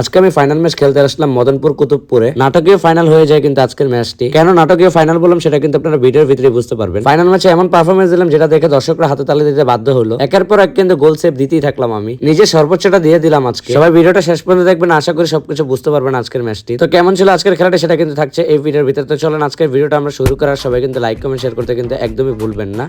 আজকে আমি final match খেলতে আসলাম মদনপুর কুতুবপুরে। নাটকীয় ফাইনাল হয়ে যায় কিন্তু আজকের ম্যাচটি কেন নাটকীয় ফাইনাল বললাম সেটা কিন্তু আপনারা ভিডিওর ভিতরে বুঝতে পারবেন। ফাইনাল ম্যাচে এমন পারফরমেন্স দিলাম যেটা দেখে দর্শকরা হাতে তালি দিতে বাধ্য হলো। একের পর এক কিন্তু গোল সেভ দিতেই থাকলাম আমি। নিজে সর্বোচ্চটা দিয়ে দিলাম আজকে। সবাই ভিডিওটা শেষ পর্যন্ত দেখবেন, আশা করি সবকিছু বুঝতে পারবেন আজকের ম্যাচটি তো কেমন ছিল আজকের খেলাটা সেটা কিন্তু থাকছে এই ভিডিওর ভিতরে। তো চলেন, আজকের ভিডিওটা আমরা শুরু করার সবাই কিন্তু লাইক কমেন্ট শেয়ার করতে কিন্তু একদমই ভুলবেন না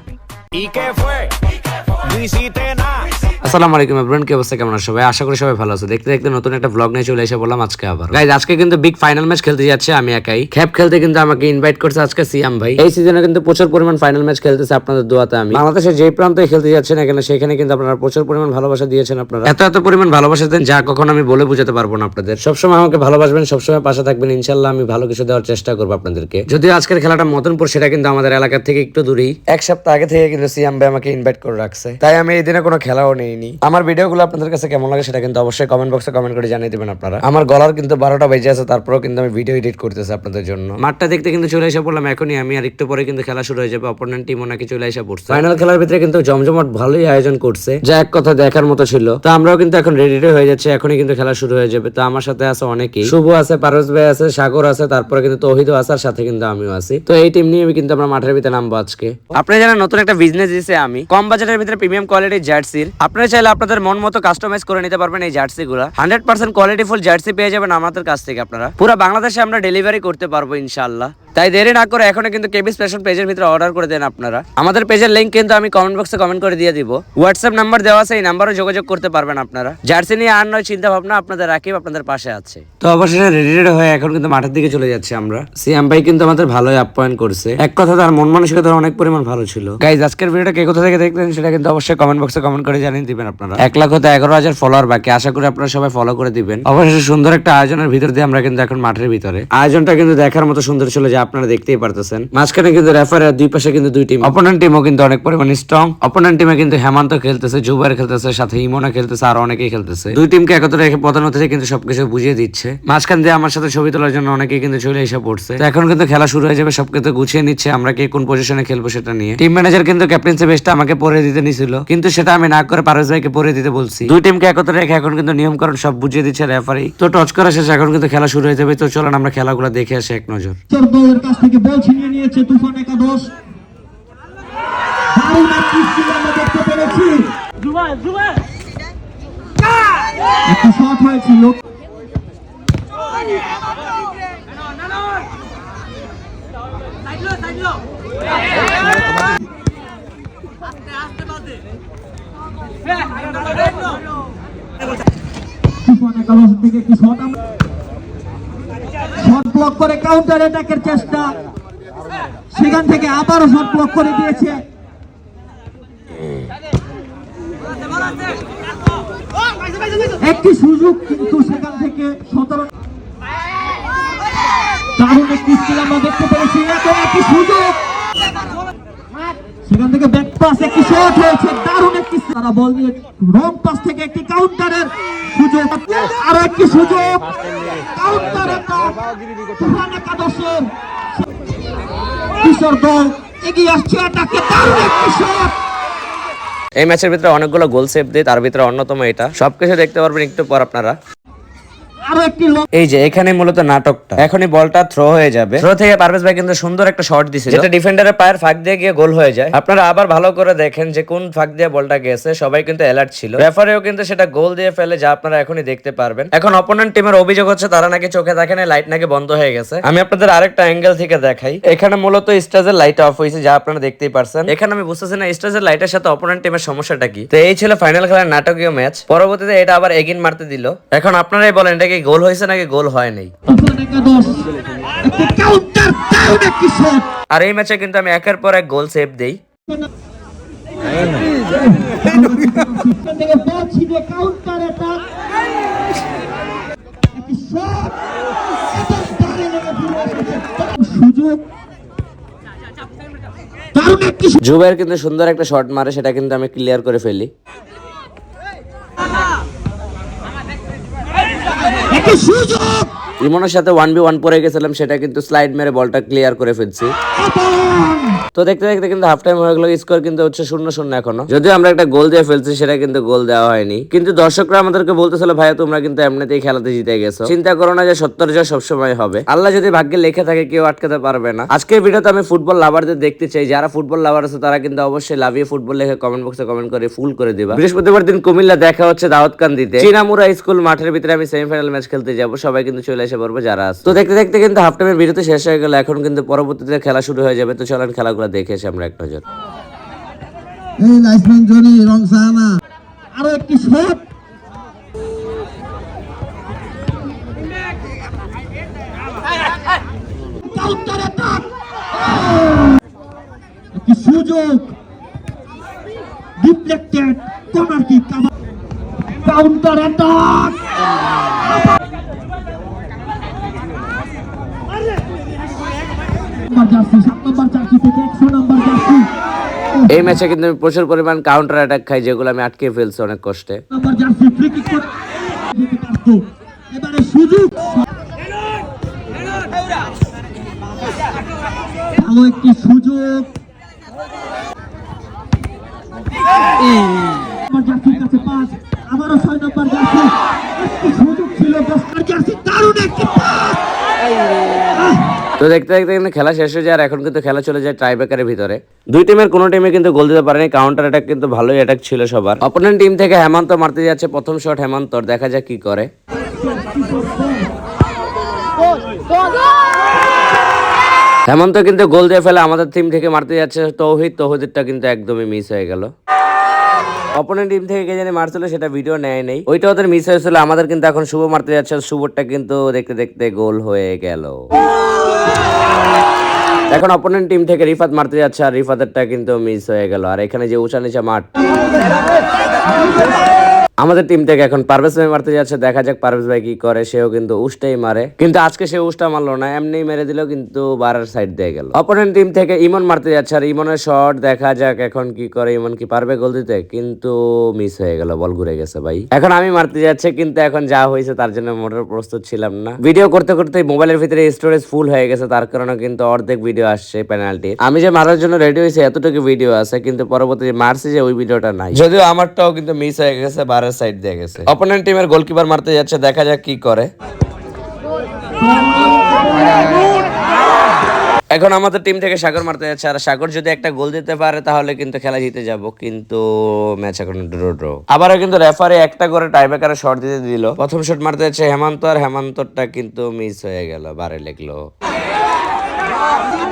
আসসালামু আলাইকুম এভরিওয়ান কি অবস্থা, কেমন সবাই? আশা করি সবাই ভালো আছে। দেখতে দেখতে নতুন একটা ব্লগ নিয়ে চলে এসে বললাম আজকে আবার। গাইজ আজকে কিন্তু বিগ ফাইনাল ম্যাচ খেলতে যাচ্ছে, আমি একাই। খ্যাপ খেলতে কিন্তু আমাকে ইনভাইট করছে আজকে সিয়াম ভাই। এই সিজনে কিন্তু প্রচুর পরিমাণ ফাইনাল ম্যাচ খেলতেছে আপনাদের দোয়াতে আমি। বাংলাদেশের যে প্রান্তে খেলতে যাচ্ছেন এখানে সেখানে কিন্তু আপনারা প্রচুর পরিমাণ ভালোবাসা দিয়েছেন আপনারা। এত এত পরিমাণ ভালোবাসা দেন, যা কখনো আমি বলে বুঝাতে পারব না আপনাদের। সবসময় আমাকে ভালোবাসবেন, সবসময় পাশে থাকবেন ইনশাল্লাহ আমি ভালো কিছু দেওয়ার চেষ্টা করব আপনাদেরকে। যদিও আজকের খেলাটা মদনপুর, সেটা কিন্তু আমাদের এলাকার থেকে একটু দূরেই। এক সপ্তাহ আগে থেকে কিন্তু সিয়াম ভাই আমাকে ইনভাইট করে রাখছে। তাই আমি এই দিনে কোনো খেলাও নেইনি আমার ভিডিওগুলো আপনাদের কাছে কেমন লাগে সেটা কিন্তু অবশ্যই কমেন্ট বক্সে কমেন্ট করে জানিয়ে দেবেন আপনারা। আমার গলার কিন্তু বারোটা বেজে আছে তারপরেও কিন্তু আমি ভিডিও এডিট করতেছি আপনাদের জন্য। মাঠটা দেখতে কিন্তু চলে এসে পড়লাম এখনই আমি আর একটু পরে কিন্তু খেলা শুরু হয়ে যাবে। অপোনেন্ট টিমও নাকি চলে এসে পড়ছে। ফাইনাল খেলার ভিতরে কিন্তু জমজমাট ভালোই আয়োজন করছে যা এক কথা দেখার মতো ছিল। তো আমরাও কিন্তু এখন রেডি হয়ে যাচ্ছে এখনই কিন্তু খেলা শুরু হয়ে যাবে। তো আমার সাথে আছে অনেকেই। শুভ আছে পারস ভাই আছে সাগর আছে তারপরে কিন্তু তৌহিদও আছে আর সাথে কিন্তু আমিও আছি। তো এই টিম নিয়ে আমি কিন্তু আমরা মাঠের ভিতরে নামবো আজকে। আপনি জানেন নতুন একটা বিজনেস দিয়েছে আমি কম বাজেটের ভিতরে প্রিমিয়াম কোয়ালিটির জার্সির আপনারা চাইলে আপনাদের মন মতো কাস্টমাইজ করে নিতে পারবেন এই জার্সি গুলা হান্ড্রেড পার্সেন্ট কোয়ালিটিফুল জার্সি পেয়ে যাবেন আমাদের কাছ থেকে আপনারা। পুরো বাংলাদেশে আমরা ডেলিভারি করতে পারব ইনশাআল্লাহ। তাই দেরি না করে এখন কিন্তু কেবিস ফ্যাশন পেজের ভিতরে অর্ডার করে দেন আপনারা। আমাদের পেজের লিংক কিন্তু আমি কমেন্ট বক্সে কমেন্ট করে দিয়ে দিব। হোয়াটসঅ্যাপ নাম্বার দেওয়া আছে এই নাম্বারে যোগাযোগ করতে পারবেন আপনারা। জার্সি নিয়ে আর নয় চিন্তা ভাবনা আপনাদের রাকিব আপনাদের পাশে আছে। তো অবশেষে রেডি রেডি হয়ে এখন কিন্তু মাঠের দিকে চলে যাচ্ছি আমরা। সিএম ভাই কিন্তু আমাদের ভালোই আপ্যায়ন করছে। এক কথা তার মন মানসিকতা অনেক পরিমাণ ভালো ছিল। গাইজ আজকের ভিডিওটা কে কোথা থেকে দেখলেন সেটা কিন্তু অবশ্যই কমেন্ট বক্সে কমেন্ট করে জানিয়ে দিবেন আপনারা। এক লাখ হতে এগারো হাজার ফলোয়ার বাকি আশা করি আপনারা সবাই ফলো করে দিবেন। অবশেষে সুন্দর একটা আয়োজনের ভিতর দিয়ে আমরা কিন্তু এখন মাঠের ভিতরে। আয়োজনটা কিন্তু দেখার মতো সুন্দর ছিল যে আপনারা দেখতেই পারতেছেন। মাঝখানে কিন্তু রেফারের দুই পাশে কিন্তু দুই টিম অপোনেন্ট টিমও কিন্তু অনেক পরিমাণে স্ট্রং অপোনেন্ট টিমে কিন্তু হেমন্ত খেলতেছে জুবাইর খেলতেছে সাথে ইমোনা খেলতেছে আর অনেকেই খেলতেছে। দুই টিমকে একত্রে রেখে প্রধান অতিথি কিন্তু সবকিছু বুঝিয়ে দিচ্ছে। মাঝখান দিয়ে আমার সাথে ছবি তোলার জন্য অনেকেই কিন্তু চলে এসে পড়ছে। তো এখন কিন্তু খেলা শুরু হয়ে যাবে সবকিছু গুছিয়ে নিচ্ছে। আমরা কে কোন পজিশনে খেলব সেটা নিয়ে। টিম ম্যানেজার কিন্তু ক্যাপ্টেন্সি বেসটা আমাকে পরে দিতে নিছিল। কিন্তু সেটা আমি না করে পারস ভাইকে পরে দিতে বলছি। দুই টিমকে একত্রে রেখে এখন কিন্তু নিয়মকরণ সব বুঝিয়ে দিচ্ছে রেফারি তো টচ করা শেষ এখন কিন্তু খেলা শুরু হয়ে যাবে। তো চলেন আমরা খেলাগুলো দেখে আসি এক নজর। দলের কাছ থেকে বল ছিনিয়ে নিয়েছে তুফান একাদশ। দারুণ আমরা দেখতে পেরেছি। হয়েছিল তুফান একাদশ থেকে একটি শট আমরা ব্লক করে কাউন্টার অ্যাটাকের চেষ্টা। সেখান থেকে আবারও শট ব্লক করে দিয়েছে। একটি সুযোগ কিন্তু সেখান থেকে সতেরো দারুণ একটি স্কিল আমরা দেখতে পেরেছি এখন একটি সুযোগ। সেখান থেকে ব্যাক পাস একটি শট হয়েছে দারুণ একটি তারা বল দিয়ে রং পাস থেকে একটি কাউন্টারের সুযোগ। আরও একটি সুযোগ। কাউন্টার তুফান একাদশের কিশোর দল এগিয়ে আসছে দারুণ একটি শট এই ম্যাচের ভিতরে অনেকগুলো গোল সেভ দিয়ে তার ভিতরে অন্যতম এটা। সবকিছু দেখতে পারবেন একটু পর আপনারা। এই যে এখানে মূলত নাটকটা। এখনই বলটা থ্রো হয়ে যাবে। থ্রো থেকে পারভেজ ভাই কিন্তু সুন্দর একটা শট দিছে যেটা ডিফেন্ডারের পায়ের ফাঁক দিয়ে গিয়ে গোল হয়ে যায়। আপনারা আবার ভালো করে দেখেন যে কোন ফাঁক দিয়ে বলটা গেছে। সবাই কিন্তু অ্যালার্ট ছিল। রেফারিও কিন্তু সেটা গোল দিয়ে ফেলে যা আপনারা এখনই দেখতে পারবেন। এখন অপোনেন্ট টিমের অভিযোগ হচ্ছে তারা নাকি চোখে দেখেন লাইট নাকি বন্ধ হয়ে গেছে। আমি আপনাদের আরেকটা অ্যাঙ্গেল থেকে দেখাই। এখানে মূলত স্টেজের লাইট অফ হয়েছে যা আপনারা দেখতেই পারছেন। এখানে আমি বুঝতেছি না স্টেজের লাইটের সাথে অপোনেন্ট টিমের সমস্যাটা কি? তো এই ছিল ফাইনাল খেলার নাটকীয় ম্যাচ পরবর্তীতে এটা আবার এগিন মারতে দিল। এখন আপনারাই বলেন এটা কি গোল হয়েছে নাকি গোল হয় নাই আর এই ম্যাচে কিন্তু আমি একের পর এক গোল সেভ দেই। সুযোগ। জুবের কিন্তু সুন্দর একটা শট মারে সেটা কিন্তু আমি ক্লিয়ার করে ফেলি একটি সুযোগ ইমনের সাথে ওয়ান বি ওয়ান পরে গেছিলাম, সেটা কিন্তু স্লাইড মেরে বলটা ক্লিয়ার করে ফেলছি। তো দেখতে দেখতে কিন্তু হাফ টাইম হয়ে গেল স্কোর কিন্তু হচ্ছে শূন্য শূন্য এখনও। যদিও আমরা একটা গোল দিয়ে ফেলছি, সেটা কিন্তু গোল দেওয়া হয়নি। কিন্তু দর্শকরা আমাদেরকে বলতেছিল, ভাইয়া, তোমরা কিন্তু এমনিতেই খেলাতে জিতে গেছো। চিন্তা করো না যে সত্তর জয় সবসময় হবে। আল্লাহ যদি ভাগ্যে লেখে থাকে, কেউ আটকাতে পারবে না। আজকের ভিডিওতে আমি ফুটবল লাভারদের দেখতে চাই। যারা ফুটবল লাভার আছে, তারা কিন্তু অবশ্যই লাভিয়ে ফুটবল লেখে কমেন্ট বক্সে কমেন্ট করে ফুল করে দিবা। বৃহস্পতিবার দিন কুমিল্লা দেখা হচ্ছে দাউদকান দিতে চিনামুরা স্কুল মাঠের ভিতরে আমি সেমিফাইনাল ম্যাচ খেলতে যাব। সবাই কিন্তু চলে এসে পড়বে যারা আছে। তো দেখতে দেখতে কিন্তু হাফ টাইমের বিরতি শেষ হয়ে গেল, এখন কিন্তু পরবর্তীতে খেলা শুরু হয়ে যাবে। তো চলেন খেলাগুলো দেখে এসে আমরা এক নজর। এই কিক কাউন্টার অ্যাটাক জার্সি সাত নম্বর জার্সি থেকে একশো নম্বর জার্সি। এই ম্যাচে কিন্তু আমি প্রচুর পরিমাণ কাউন্টার অ্যাটাক খাই যেগুলো আমি আটকে ফেলছি অনেক কষ্টে। নাম্বার জার্সি ফ্রি কিক করে। যেতে পারত এবারে সুযোগ। ভালো একটি সুযোগ। জার্সির কাছে পাস। আবারও ছয় নম্বর জার্সি। একটি সুযোগ ছিল দশ জার্সি দারুণ একটি পাস তো দেখতে দেখতে কিন্তু খেলা শেষ হয়ে যায় আর এখন কিন্তু খেলা চলে যায় টাইব্রেকারের ভিতরে। দুই টিমের কোনো টিমে কিন্তু গোল দিতে পারেনি। কাউন্টার অ্যাটাক কিন্তু ভালোই অ্যাটাক ছিল সবার। অপোনেন্ট টিম থেকে হেমন্ত মারতে যাচ্ছে। প্রথম শট হেমন্তর। দেখা যাক কি করে। হেমন্ত কিন্তু গোল দিয়ে ফেলে। আমাদের টিম থেকে মারতে যাচ্ছে তৌহিদ। তৌহিদটা কিন্তু একদমই মিস হয়ে গেল। অপোনেন্ট টিম থেকে কে জানি মারছিল সেটা ভিডিও নেয় নেই। ওইটা ওদের মিস হয়েছিল। আমাদের কিন্তু এখন শুভ মারতে যাচ্ছে। শুভরটা কিন্তু দেখতে দেখতে গোল হয়ে গেল। এখন অপোনেন্ট টিম থেকে রিফাত মারতে যাচ্ছে আর রিফাতেরটা কিন্তু মিস হয়ে গেল। আর এখানে যে উঁচা নিচা মাঠ। আমাদের টিম থেকে এখন পারভেজ ভাই মারতে যাচ্ছে, দেখা যাক পারভেজ ভাই কি করে, সেও কিন্তু উষ্টাই মারে। কিন্তু আজকে সে উষ্টা মারলো না এমনি মেরে দিল, কিন্তু বারের সাইড দিয়ে গেল। অপোনেন্ট টিম থেকে ইমন মারতে যাচ্ছে, আর ইমনের শট দেখা যাক এখন কি করে, ইমন কি পারবে গোল দিতে, কিন্তু মিস হয়ে গেল বল ঘুরে গেছে ভাই। এখন আমি মারতে যাচ্ছে, কিন্তু এখন যা হয়েছে তার জন্য মোটর প্রস্তুত ছিলাম না। ভিডিও করতে করতে মোবাইলের ভিতরে স্টোরেজ ফুল হয়ে গেছে, তার কারণে কিন্তু অর্ধেক ভিডিও আসছে পেনাল্টি আমি যে মারার জন্য রেডি হয়েছি, এতটুকু ভিডিও আছে, কিন্তু পরবর্তী মারছি যে ওই ভিডিওটা নাই। যদিও আমারটাও কিন্তু মিস হয়ে গেছে বারের সাইড দিয়ে গেছে। অপোনেন্ট টিমের গোলকিপার মারতে যাচ্ছে, দেখা যাক কি করে। এখন আমাদের টিম থেকে সাগর মারতে যাচ্ছে, আর সাগর যদি একটা গোল দিতে পারে, তাহলে কিন্তু খেলা জিতে যাব, কিন্তু ম্যাচ এখন ড্র ড্র আবারও কিন্তু রেফারি একটা করে টাইব্রেকারে শট দিতে দিল। প্রথম শট মারতে যাচ্ছে হেমন্ত, আর হেমন্তটা কিন্তু মিস হয়ে গেল, বারে লেগলো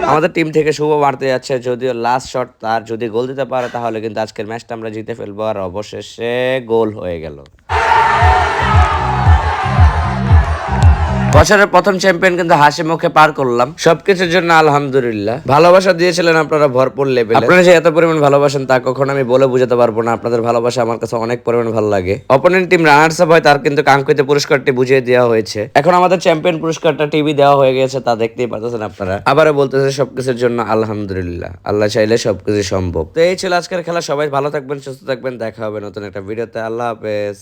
আমাদের টিম থেকে শুভ বাড়তে যাচ্ছে, যদিও লাস্ট শট তার যদি গোল দিতে পারে, তাহলে কিন্তু আজকের ম্যাচটা আমরা জিতে ফেলব। আর অবশেষে গোল হয়ে গেল। বছরের প্রথম চ্যাম্পিয়ন কিন্তু হাসি মুখে পার করলাম। সবকিছুর জন্য আলহামদুলিল্লাহ। ভালোবাসা দিয়েছিলেন আপনারা ভরপুর লেভেল আপনারা যে এত পরিমাণ ভালোবাসেন তা কখনো আমি বলে বুঝাতে পারব না। আপনাদের ভালোবাসা আমার কাছে অনেক পরিমাণ ভালো লাগে। অপোনেন্ট টিম রানার্স আপ হয় তার কিন্তু কাঙ্ক্ষিত পুরস্কারটি বুঝিয়ে দেওয়া হয়েছে। এখন আমাদের চ্যাম্পিয়ন পুরস্কারটা টিভি দেওয়া হয়ে গেছে তা দেখতেই পাচ্ছেন আপনারা। আবারও বলতেছে সবকিছুর জন্য আলহামদুলিল্লাহ। আল্লাহ চাইলে সবকিছু সম্ভব। তো এই ছিল আজকের খেলা। সবাই ভালো থাকবেন সুস্থ থাকবেন। দেখা হবে নতুন একটা ভিডিওতে আল্লাহ হাফেজ।